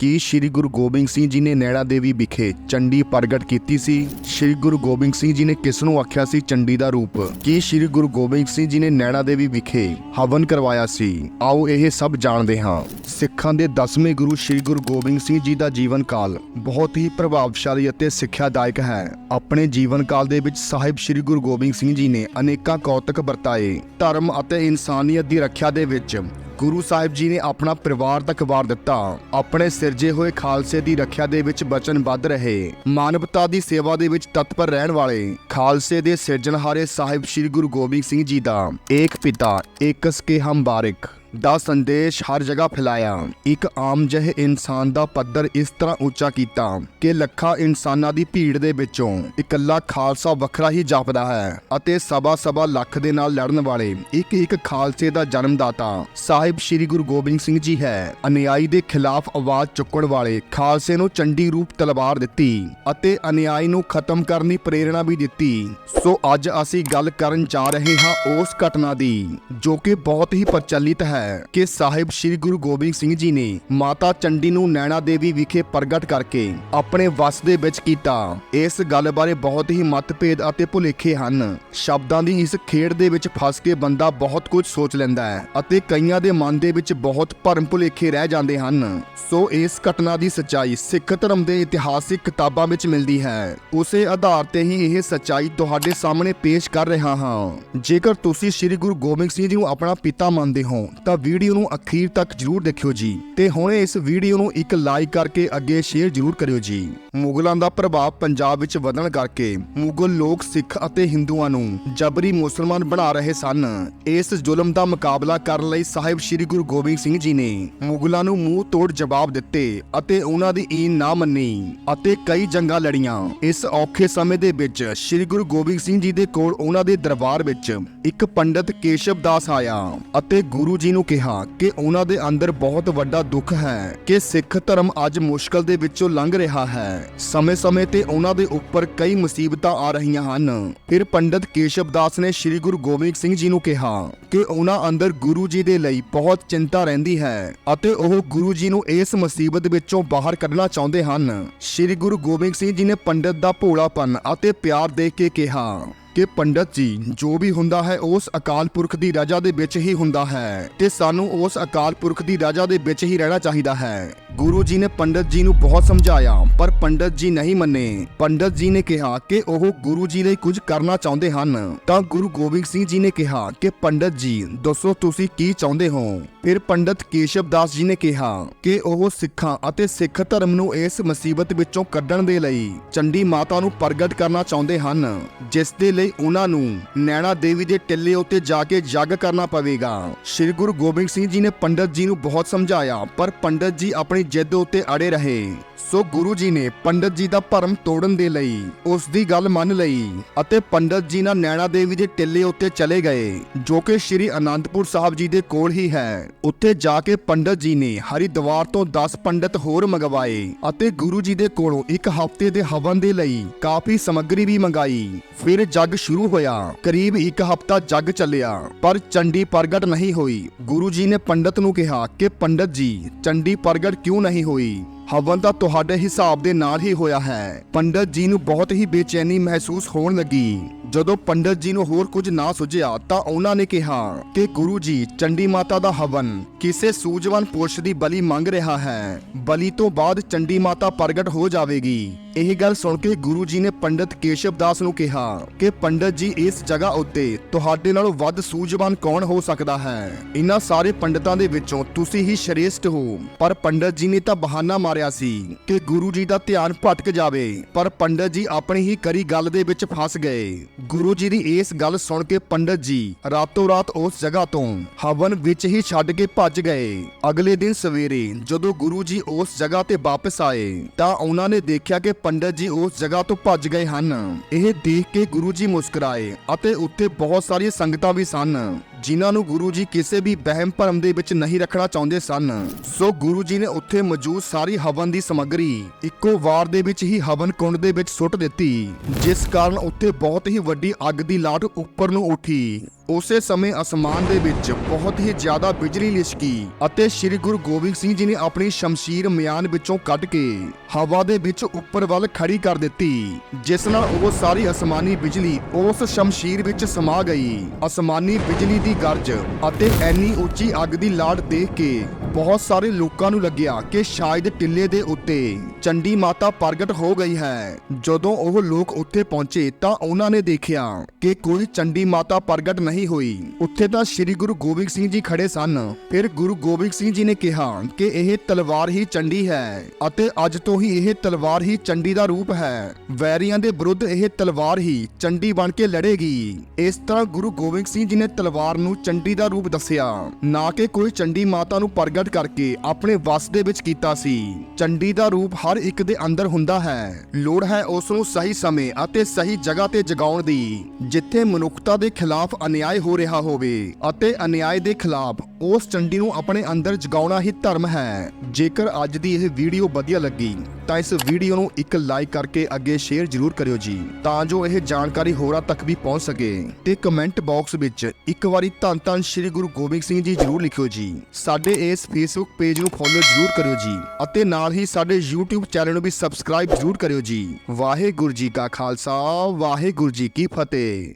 ਕੀ ਸ੍ਰੀ ਗੁਰੂ ਗੋਬਿੰਦ ਸਿੰਘ ਜੀ ਨੇ ਨੈਣਾ ਦੇਵੀ ਵਿਖੇ ਚੰਡੀ ਪ੍ਰਗਟ ਕੀਤੀ ਸੀ। ਸ੍ਰੀ ਗੁਰੂ ਗੋਬਿੰਦ ਸਿੰਘ ਜੀ ਨੇ ਕਿਸ ਨੂੰ ਆਖਿਆ ਸੀ? ਚੰਡੀ ਦਾ ਰੂਪ। ਕੀ ਸ੍ਰੀ ਗੁਰੂ ਗੋਬਿੰਦ ਸਿੰਘ ਜੀ ਨੇ ਨੈਣਾ ਦੇਵੀ ਵਿਖੇ ਹਵਨ ਕਰਵਾਇਆ ਸੀ। ਆਓ ਇਹ ਸਭ ਜਾਣਦੇ ਹਾਂ। ਸਿੱਖਾਂ ਦੇ 10ਵੇਂ ਗੁਰੂ ਸ੍ਰੀ ਗੁਰੂ ਗੋਬਿੰਦ ਸਿੰਘ ਜੀ ਦਾ ਜੀਵਨ ਕਾਲ ਬਹੁਤ ਹੀ ਪ੍ਰਭਾਵਸ਼ਾਲੀ ਅਤੇ ਸਿੱਖਿਆਦਾਇਕ ਹੈ। ਆਪਣੇ ਜੀਵਨ ਕਾਲ ਦੇ ਵਿੱਚ ਸਾਹਿਬ ਸ੍ਰੀ ਗੁਰੂ ਗੋਬਿੰਦ ਸਿੰਘ ਜੀ ਨੇ ਅਨੇਕਾਂ ਕੌਤਕ ਵਰਤਾਏ। ਧਰਮ ਅਤੇ ਇਨਸਾਨੀਅਤ ਦੀ ਰੱਖਿਆ ਦੇ ਵਿੱਚ ਗੁਰੂ ਸਾਹਿਬ ਜੀ ਨੇ ਆਪਣਾ ਪਰਿਵਾਰ ਤੱਕ ਵਾਰ ਦਿੱਤਾ। ਆਪਣੇ ਸਿਰਜੇ ਹੋਏ ਖਾਲਸੇ ਦੀ ਰੱਖਿਆ ਦੇ ਵਿੱਚ ਵਚਨਬੱਧ ਰਹੇ। ਮਾਨਵਤਾ ਦੀ ਸੇਵਾ ਦੇ ਵਿੱਚ ਤਤਪਰ ਰਹਿਣ ਵਾਲੇ ਖਾਲਸੇ ਦੇ ਸਿਰਜਣਹਾਰੇ ਸਾਹਿਬ ਸ੍ਰੀ ਗੁਰੂ ਗੋਬਿੰਦ ਸਿੰਘ ਜੀ ਦਾ। ਏਕ ਪਿਤਾ, ਏਕਸ ਕੇ ਹਮ ਬਾਰਿਕ। ਦਾ ਸੰਦੇਸ਼ ਹਰ ਜਗ੍ਹਾ ਫੈਲਾਇਆ। ਇੱਕ ਆਮ ਜਿਹੇ ਇਨਸਾਨ ਦਾ ਪੱਧਰ ਇਸ ਤਰ੍ਹਾਂ ਉੱਚਾ ਕੀਤਾ ਕਿ ਲੱਖਾਂ ਇਨਸਾਨਾਂ ਦੀ ਭੀੜ ਦੇ ਵਿੱਚੋਂ ਇਕੱਲਾ ਖਾਲਸਾ ਵੱਖਰਾ ਹੀ ਜਾਪਦਾ ਹੈ ਅਤੇ ਸਵਾ ਸਵਾ ਲੱਖ ਦੇ ਨਾਲ ਲੜਨ ਵਾਲੇ ਇੱਕ ਇੱਕ ਖਾਲਸੇ ਦਾ ਜਨਮਦਾਤਾ ਸਾਹਿਬ ਸ੍ਰੀ ਗੁਰੂ ਗੋਬਿੰਦ ਸਿੰਘ ਜੀ ਹੈ। ਅਨਿਆਈ ਦੇ ਖਿਲਾਫ ਆਵਾਜ਼ ਚੁੱਕਣ ਵਾਲੇ ਖਾਲਸੇ ਨੂੰ ਚੰਡੀ ਰੂਪ ਤਲਵਾਰ ਦਿੱਤੀ ਅਤੇ ਅਨਿਆਈ ਨੂੰ ਖਤਮ ਕਰਨ ਦੀ ਪ੍ਰੇਰਣਾ ਵੀ ਦਿੱਤੀ। ਸੋ ਅੱਜ ਅਸੀਂ ਗੱਲ ਕਰਨ ਜਾ ਰਹੇ ਹਾਂ ਉਸ ਘਟਨਾ ਦੀ, ਜੋ ਕਿ ਬਹੁਤ ਹੀ ਪ੍ਰਚਲਿਤ ਹੈ। ਕਿ ਸਾਹਿਬ ਸ੍ਰੀ ਗੁਰੂ ਗੋਬਿੰਦ ਸਿੰਘ ਜੀ ਨੇ ਮਾਤਾ ਚੰਡੀ ਨੂੰ ਨੈਣਾ ਦੇਵੀ ਵਿਖੇ ਪ੍ਰਗਟ ਕਰਕੇ ਆਪਣੇ ਵਸ ਦੇ ਵਿੱਚ ਕੀਤਾ। ਇਸ ਗੱਲ ਬਾਰੇ ਬਹੁਤ ਹੀ ਮਤਭੇਦ ਅਤੇ ਭੁਲੇਖੇ ਹਨ। ਸ਼ਬਦਾਂ ਦੀ ਇਸ ਖੇਡ ਦੇ ਵਿੱਚ ਫਸ ਕੇ ਬੰਦਾ ਬਹੁਤ ਕੁਝ ਸੋਚ ਲੈਂਦਾ ਹੈ ਅਤੇ ਕਈਆਂ ਦੇ ਮਨ ਦੇ ਵਿੱਚ ਬਹੁਤ ਭਰਮ ਭੁਲੇਖੇ ਰਹਿ ਜਾਂਦੇ ਹਨ। ਸੋ ਇਸ ਘਟਨਾ ਦੀ ਸੱਚਾਈ ਸਿੱਖ ਧਰਮ ਦੇ ਇਤਿਹਾਸਿਕ ਕਿਤਾਬਾਂ ਵਿੱਚ ਮਿਲਦੀ ਹੈ। ਉਸੇ ਆਧਾਰ ਤੇ ਹੀ ਇਹ ਸੱਚਾਈ ਤੁਹਾਡੇ ਸਾਹਮਣੇ ਪੇਸ਼ ਕਰ ਰਿਹਾ ਹਾਂ। ਜੇਕਰ ਤੁਸੀਂ ਸ੍ਰੀ ਗੁਰੂ ਗੋਬਿੰਦ ਸਿੰਘ ਜੀ ਨੂੰ ਆਪਣਾ ਪਿਤਾ ਮੰਨਦੇ ਹੋ ਤਾਂ ਵੀਡੀਓ ਨੂੰ ਅਖੀਰ ਤੱਕ ਜਰੂਰ ਦੇਖਿਓ ਜੀ। ਤੇ ਹੁਣੇ ਇਸ ਵੀਡੀਓ ਨੂੰ ਇੱਕ ਲਾਈਕ ਕਰਕੇ ਅੱਗੇ ਸ਼ੇਅਰ ਜਰੂਰ ਕਰਿਓ ਜੀ। ਮੁਗਲਾਂ ਦਾ ਪ੍ਰਭਾਵ ਪੰਜਾਬ ਵਿੱਚ ਵਧਣ ਕਰਕੇ ਮੁਗਲ ਲੋਕ ਸਿੱਖ ਅਤੇ ਹਿੰਦੂਆਂ ਨੂੰ ਜਬਰੀ ਮੁਸਲਮਾਨ ਬਣਾ ਰਹੇ ਸਨ। ਇਸ ਜ਼ੁਲਮ ਦਾ ਮੁਕਾਬਲਾ ਕਰਨ ਲਈ ਸਾਹਿਬ ਸ੍ਰੀ ਗੁਰੂ ਗੋਬਿੰਦ ਸਿੰਘ ਜੀ ਨੇ ਮੁਗਲਾਂ ਨੂੰ ਮੂੰਹ ਤੋੜ ਜਵਾਬ ਦਿੱਤੇ ਅਤੇ ਉਹਨਾਂ ਦੀ ਈਨ ਨਾ ਮੰਨੀ ਅਤੇ ਕਈ ਜੰਗਾਂ ਲੜੀਆਂ। ਇਸ ਔਖੇ ਸਮੇਂ ਦੇ ਵਿੱਚ ਸ੍ਰੀ ਗੁਰੂ ਗੋਬਿੰਦ ਸਿੰਘ ਜੀ ਦੇ ਕੋਲ ਉਹਨਾਂ ਦੇ ਦਰਬਾਰ ਵਿੱਚ ਇੱਕ ਪੰਡਤ ਕੇਸ਼ਵ ਦਾਸ ਆਇਆ ਅਤੇ ਗੁਰੂ ਜੀ ਨੂੰ ਕਿਹਾ ਕਿ ਉਹਨਾਂ ਦੇ ਅੰਦਰ ਬਹੁਤ ਵੱਡਾ ਦੁੱਖ ਹੈ ਕਿ ਸਿੱਖ ਧਰਮ ਅੱਜ ਮੁਸ਼ਕਲ ਦੇ ਵਿੱਚੋਂ ਲੰਘ ਰਿਹਾ ਹੈ। ਸਮੇਂ-ਸਮੇਂ ਤੇ ਉਹਨਾਂ ਦੇ ਉੱਪਰ ਕਈ ਮੁਸੀਬਤਾਂ ਆ ਰਹੀਆਂ ਹਨ। ਫਿਰ ਪੰਡਤ ਕੇਸ਼ਵ ਦਾਸ ਨੇ ਸ੍ਰੀ ਗੁਰੂ ਗੋਬਿੰਦ ਸਿੰਘ ਜੀ ਨੂੰ ਕਿਹਾ ਕਿ ਉਹਨਾਂ ਅੰਦਰ ਗੁਰੂ ਜੀ ਦੇ ਲਈ ਬਹੁਤ ਚਿੰਤਾ ਰਹਿੰਦੀ ਹੈ ਅਤੇ ਉਹ ਗੁਰੂ ਜੀ ਨੂੰ ਇਸ ਮੁਸੀਬਤ ਵਿੱਚੋਂ ਬਾਹਰ ਕੱਢਣਾ ਚਾਹੁੰਦੇ ਹਨ। ਸ੍ਰੀ ਗੁਰੂ ਗੋਬਿੰਦ ਸਿੰਘ ਜੀ ਨੇ ਪੰਡਤ ਦਾ ਭੋਲਾਪਨ ਅਤੇ ਪਿਆਰ ਦੇਖ ਕੇ ਕਿਹਾ। ਕਿ ਪੰਡਤ ਜੀ, ਜੋ ਵੀ ਹੁੰਦਾ ਹੈ, ਉਸ ਅਕਾਲ ਪੁਰਖ ਦੀ ਰਜ਼ਾ ਦੇ ਵਿੱਚ ਹੀ ਹੁੰਦਾ ਹੈ ਤੇ ਸਾਨੂੰ ਉਸ ਅਕਾਲ ਪੁਰਖ ਦੀ ਰਜ਼ਾ ਦੇ ਵਿੱਚ ਹੀ ਰਹਿਣਾ ਚਾਹੀਦਾ ਹੈ। ਗੁਰੂ ਜੀ ਨੇ ਪੰਡਤ ਜੀ ਨੂੰ ਬਹੁਤ ਸਮਝਾਇਆ, ਪਰ ਪੰਡਤ ਜੀ ਨਹੀਂ ਮੰਨੇ। ਪੰਡਤ ਜੀ ਨੇ ਕਿਹਾ ਕਿ ਉਹ ਗੁਰੂ ਜੀ ਲਈ ਕੁਝ ਕਰਨਾ ਚਾਹੁੰਦੇ ਹਨ। ਤਾਂ ਗੁਰੂ ਗੋਬਿੰਦ ਸਿੰਘ ਜੀ ਨੇ ਕਿਹਾ ਕਿ, ਪੰਡਤ ਜੀ, ਦੱਸੋ ਤੁਸੀਂ ਕੀ ਚਾਹੁੰਦੇ ਹੋ? ਫਿਰ ਪੰਡਤ ਕੇਸ਼ਵ ਦਾਸ ਜੀ ਨੇ ਕਿਹਾ ਕਿ ਉਹ ਸਿੱਖਾਂ ਅਤੇ ਸਿੱਖ ਧਰਮ ਨੂੰ ਇਸ ਮੁਸੀਬਤ ਵਿੱਚੋਂ ਕੱਢਣ ਦੇ ਲਈ ਚੰਡੀ ਮਾਤਾ ਨੂੰ ਪ੍ਰਗਟ ਕਰਨਾ ਚਾਹੁੰਦੇ ਹਨ, ਜਿਸ ਦੇ ਲਈ ਉਹਨਾਂ ਨੂੰ ਨੈਣਾ ਦੇਵੀ ਦੇ ਟਿੱਲੇ ਉੱਤੇ ਜਾ ਕੇ ਯੱਗ ਕਰਨਾ ਪਵੇਗਾ। ਸ੍ਰੀ ਗੁਰੂ ਗੋਬਿੰਦ ਸਿੰਘ ਜੀ ਨੇ ਪੰਡਤ ਜੀ ਨੂੰ ਬਹੁਤ ਸਮਝਾਇਆ, ਪਰ ਪੰਡਤ ਜੀ ਆਪਣੀ ਜਿੱਦ ਉੱਤੇ ਅੜੇ ਰਹੇ। ਸੋ ਗੁਰੂ ਜੀ ਨੇ ਪੰਡਤ ਜੀ ਦਾ ਭਰਮ ਤੋੜਨ ਦੇ ਲਈ ਉਸ ਦੀ ਗੱਲ ਮੰਨ ਲਈ ਅਤੇ ਪੰਡਤ ਜੀ ਨਾਲ ਨੈਣਾ ਦੇਵੀ ਦੇ ਟਿੱਲੇ ਉੱਤੇ ਚਲੇ ਗਏ, ਜੋ ਕਿ ਸ੍ਰੀ ਅਨੰਦਪੁਰ ਸਾਹਿਬ ਜੀ ਦੇ ਕੋਲ ਹੀ ਹੈ। ਉੱਥੇ ਜਾ ਕੇ ਪੰਡਤ ਜੀ ਨੇ ਹਰਿਦੁਆਰ ਤੋਂ 10 ਪੰਡਤ ਹੋਰ ਮੰਗਵਾਏ ਅਤੇ ਗੁਰੂ ਜੀ ਦੇ ਕੋਲੋਂ ਇੱਕ ਹਫ਼ਤੇ ਦੇ ਹਵਨ ਦੇ ਲਈ ਕਾਫੀ ਸਮੱਗਰੀ ਵੀ ਮੰਗਾਈ। ਫਿਰ ਜੱਗ ਸ਼ੁਰੂ ਹੋਇਆ। ਕਰੀਬ ਇੱਕ ਹਫ਼ਤਾ ਜੱਗ ਚੱਲਿਆ, ਪਰ ਚੰਡੀ ਪ੍ਰਗਟ ਨਹੀਂ ਹੋਈ। ਗੁਰੂ ਜੀ ਨੇ ਪੰਡਤ ਨੂੰ ਕਿਹਾ ਕਿ, ਪੰਡਤ ਜੀ, ਚੰਡੀ ਪ੍ਰਗਟ ਕਿਉਂ ਨਹੀਂ ਹੋਈ? ਹਵਨ ਤਾਂ ਤੁਹਾਡੇ ਹਿਸਾਬ ਦੇ ਨਾਲ ਹੀ ਹੋਇਆ ਹੈ। ਪੰਡਤ ਜੀ ਨੂੰ ਬਹੁਤ ਹੀ ਬੇਚੈਨੀ ਮਹਿਸੂਸ ਹੋਣ ਲੱਗੀ। ਜਦੋਂ ਪੰਡਤ ਜੀ ਨੂੰ ਹੋਰ ਕੁਝ ਨਾ ਸੁਝਿਆ ਤਾਂ ਉਹਨਾਂ ਨੇ ਕਿਹਾ ਕਿ ਗੁਰੂ ਜੀ, ਚੰਡੀ ਮਾਤਾ ਦਾ ਹਵਨ ਕਿਸੇ ਸੂਝਵਾਨ ਪੁਰਸ਼ ਦੀ ਬਲੀ ਮੰਗ ਰਿਹਾ ਹੈ। ਬਲੀ ਤੋਂ ਬਾਅਦ ਚੰਡੀ ਮਾਤਾ ਪ੍ਰਗਟ ਹੋ ਜਾਵੇਗੀ। ਇਹ ਗੱਲ ਸੁਣ ਕੇ ਗੁਰੂ ਜੀ ਨੇ ਪੰਡਤ ਕੇਸ਼ਵ ਦਾਸ ਨੂੰ ਕਿਹਾ ਕਿ ਪੰਡਤ ਜੀ, ਇਸ ਜਗ੍ਹਾ ਉੱਤੇ ਤੁਹਾਡੇ ਨਾਲੋਂ ਵੱਧ ਸੂਝਵਾਨ ਕੌਣ ਹੋ ਸਕਦਾ ਹੈ? ਇਹਨਾਂ ਸਾਰੇ ਪੰਡਤਾਂ ਦੇ ਵਿੱਚੋਂ ਤੁਸੀਂ ਹੀ ਸ਼੍ਰੇਸ਼ਟ ਹੋ। ਪਰ ਪੰਡਤ ਜੀ ਨੇ ਤਾਂ ਬਹਾਨਾ ਮਾਰ ਮਾਰਿਆ ਸੀ ਕਿ ਗੁਰੂ ਜੀ ਦਾ ਧਿਆਨ ਭਟਕ ਜਾਵੇ, ਪਰ ਪੰਡਤ ਜੀ ਆਪਣੀ ਹੀ ਕਰੀ ਗੱਲ ਦੇ ਵਿੱਚ ਫਸ ਗਏ। ਗੁਰੂ ਜੀ ਦੀ ਇਸ ਗੱਲ ਸੁਣ ਕੇ ਪੰਡਤ ਜੀ ਰਾਤੋਂ ਰਾਤ ਉਸ ਜਗ੍ਹਾ ਤੋਂ ਹਵਨ ਵਿੱਚ ਹੀ ਛੱਡ ਕੇ ਭੱਜ ਗਏ। ਅਗਲੇ ਦਿਨ ਸਵੇਰੇ ਜਦੋਂ ਗੁਰੂ ਜੀ ਉਸ ਜਗ੍ਹਾ ਤੇ ਵਾਪਸ ਆਏ, ਤਾਂ ਉਹਨਾਂ ਨੇ ਦੇਖਿਆ ਕਿ ਪੰਡਤ ਜੀ ਉਸ ਜਗ੍ਹਾ ਤੋਂ ਭੱਜ ਗਏ ਹਨ। ਇਹ ਦੇਖ ਕੇ ਗੁਰੂ ਜੀ ਮੁਸਕਰਾਏ ਅਤੇ ਉੱਥੇ ਬਹੁਤ ਸਾਰੀਆਂ ਸੰਗਤਾਂ ਵੀ ਸਨ। ਜਿਨ੍ਹਾਂ ਨੂੰ ਗੁਰੂ ਜੀ ਕਿਸੇ ਵੀ ਵਹਿਮ ਭਰਮ ਦੇ ਵਿੱਚ ਨਹੀਂ ਰੱਖਣਾ ਚਾਹੁੰਦੇ ਸਨ। ਸੋ ਗੁਰੂ ਜੀ ਨੇ ਉੱਥੇ ਮੌਜੂਦ ਸਾਰੀ ਹਵਨ ਦੀ ਸਮੱਗਰੀ ਇੱਕੋ ਵਾਰ ਦੇ ਵਿੱਚ ਹੀ ਹਵਨ ਕੁੰਡ ਦੇ ਵਿੱਚ ਸੁੱਟ ਦਿੱਤੀ, ਜਿਸ ਕਾਰਨ ਉੱਥੇ ਬਹੁਤ ਹੀ ਵੱਡੀ ਅੱਗ ਦੀ ਲਾਟ ਉੱਪਰ ਨੂੰ ਉੱਠੀ। ਉਸੇ ਸਮੇਂ ਅਸਮਾਨ ਦੇ ਵਿੱਚ ਬਹੁਤ ਹੀ ਜ਼ਿਆਦਾ ਬਿਜਲੀ ਲਿਸ਼ਕੀ ਅਤੇ ਸ੍ਰੀ ਗੁਰੂ ਗੋਬਿੰਦ ਸਿੰਘ ਜੀ ਨੇ ਆਪਣੀ ਸ਼ਮਸ਼ੀਰ ਮਿਆਨ ਵਿੱਚੋਂ ਕੱਢ ਕੇ ਹਵਾ ਦੇ ਵਿੱਚ ਉੱਪਰ ਵੱਲ ਖੜੀ ਕਰ ਦਿੱਤੀ, ਜਿਸ ਨਾਲ ਉਹ ਸਾਰੀ ਅਸਮਾਨੀ ਬਿਜਲੀ ਉਸ ਸ਼ਮਸ਼ੀਰ ਵਿੱਚ ਸਮਾ ਗਈ। ਅਸਮਾਨੀ ਬਿਜਲੀ ਦੀ ਗਰਜ ਅਤੇ ਐਨੀ ਉੱਚੀ ਅੱਗ ਦੀ ਲਾੜ ਦੇਖ ਕੇ ਬਹੁਤ ਸਾਰੇ ਲੋਕਾਂ ਨੂੰ ਲੱਗਿਆ ਕਿ ਸ਼ਾਇਦ ਟਿੱਲੇ ਦੇ ਉੱਤੇ ਚੰਡੀ ਮਾਤਾ ਪ੍ਰਗਟ ਹੋ ਗਈ ਹੈ। ਜਦੋਂ ਉਹ ਲੋਕ ਉੱਥੇ ਪਹੁੰਚੇ ਤਾਂ ਉਹਨਾਂ ਨੇ ਦੇਖਿਆ ਕਿ ਕੋਈ ਚੰਡੀ ਮਾਤਾ ਪ੍ਰਗਟ ਨਹੀਂ ਹੋਈ। ਉੱਥੇ ਤਾਂ ਸ੍ਰੀ ਗੁਰੂ ਗੋਬਿੰਦ ਸਿੰਘ ਜੀ ਖੜੇ ਸਨ। ਫਿਰ ਗੁਰੂ ਗੋਬਿੰਦ ਸਿੰਘ ਜੀ ਨੇ ਕਿਹਾ ਕਿ ਇਹ ਤਲਵਾਰ ਹੀ ਚੰਡੀ ਹੈ ਅਤੇ ਅੱਜ ਤੋਂ ਹੀ ਇਹ ਤਲਵਾਰ ਹੀ ਚੰਡੀ ਦਾ ਰੂਪ ਹੈ। ਵੈਰੀਆਂ ਦੇ ਵਿਰੁੱਧ ਇਹ ਤਲਵਾਰ ਹੀ ਚੰਡੀ ਬਣ ਕੇ ਲੜੇਗੀ। ਇਸ ਤਰ੍ਹਾਂ ਗੁਰੂ ਗੋਬਿੰਦ ਸਿੰਘ ਜੀ ਨੇ ਤਲਵਾਰ ਨੂੰ ਚੰਡੀ ਦਾ ਰੂਪ ਦੱਸਿਆ। ਨਾ ਕਿ ਕੋਈ ਚੰਡੀ ਮਾਤਾ ਨੂੰ ਪ੍ਰਗਟ ਕਰਕੇ ਆਪਣੇ ਵਸ ਦੇ ਵਿੱਚ ਕੀਤਾ ਸੀ। ਚੰਡੀ ਦਾ ਰੂਪ ਹਰ ਇੱਕ ਦੇ ਅੰਦਰ ਹੁੰਦਾ ਹੈ। ਲੋੜ ਹੈ ਉਸ ਨੂੰ ਸਹੀ ਸਮੇਂ ਅਤੇ ਸਹੀ ਜਗ੍ਹਾ ਤੇ ਜਗਾਉਣ ਦੀ, ਜਿੱਥੇ ਮਨੁੱਖਤਾ ਦੇ ਖਿਲਾਫ ਅਨਿਆਏ ਹੋ ਰਿਹਾ ਹੋਵੇ ਅਤੇ ਅਨਿਆਏ ਦੇ ਖਿਲਾਫ ਉਸ ਚੰਡੀ ਨੂੰ ਆਪਣੇ ਅੰਦਰ ਜਗਾਉਣਾ ਹੀ ਧਰਮ ਹੈ। ਜੇਕਰ ਅੱਜ ਦੀ ਇਹ ਵੀਡੀਓ ਵਧੀਆ ਲੱਗੀ, ਤਾਂ ਇਸ ਵੀਡੀਓ ਨੂੰ ਇੱਕ ਲਾਈਕ ਕਰਕੇ ਅੱਗੇ ਸ਼ੇਅਰ ਜ਼ਰੂਰ ਕਰਿਓ ਜੀ, ਤਾਂ ਜੋ ਇਹ ਜਾਣਕਾਰੀ ਹੋਰਾਂ ਤੱਕ ਵੀ ਪਹੁੰਚ ਸਕੇ। ਤੇ ਕਮੈਂਟ ਬਾਕਸ ਵਿੱਚ ਇੱਕ ਵਾਰੀ ਧੰਨ ਧੰਨ ਸ਼੍ਰੀ ਗੁਰੂ ਗੋਬਿੰਦ ਸਿੰਘ ਜੀ ਜ਼ਰੂਰ ਲਿਖਿਓ ਜੀ। ਸਾਡੇ ਇਸ ਫੇਸਬੁੱਕ ਪੇਜ ਨੂੰ ਫੋਲੋ ਜ਼ਰੂਰ ਕਰਿਓ ਜੀ, ਅਤੇ ਨਾਲ ਹੀ ਸਾਡੇ YouTube ਚੈਨਲ ਨੂੰ ਵੀ ਸਬਸਕ੍ਰਾਈਬ ਜ਼ਰੂਰ ਕਰਿਓ ਜੀ। ਵਾਹਿਗੁਰੂ ਜੀ ਕਾ ਖਾਲਸਾ, ਵਾਹਿਗੁਰੂ ਜੀ ਕੀ ਫਤਿਹ।